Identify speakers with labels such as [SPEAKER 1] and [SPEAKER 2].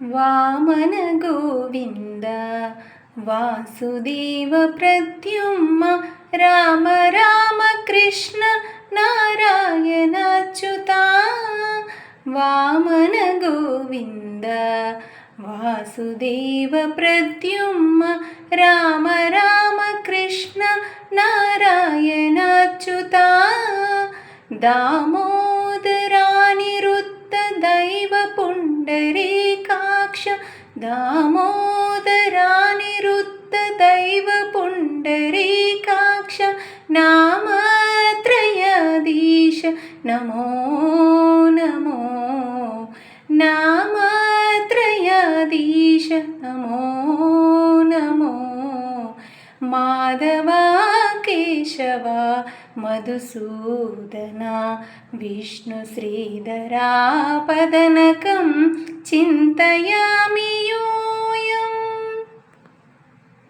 [SPEAKER 1] वामन गोविन्द वासुदेव प्रद्युम्न राम राम कृष्ण नारायणाच्युता वामन गोविन्द वासुदेव प्रद्युम्न राम राम कृष्ण नारायणाच्युता दामोदरानिरुद्ध पुण्डरीकाक्ष दामोदरानिरुद्ध दैव पुण्डरीकाक्ष नामत्रयाधीश। नमो नमो नामत्रयाधीश। नमो नमो माधवा केशवा मधुसूदना विष्णुश्रीधरा पदनकं चिन्तयामि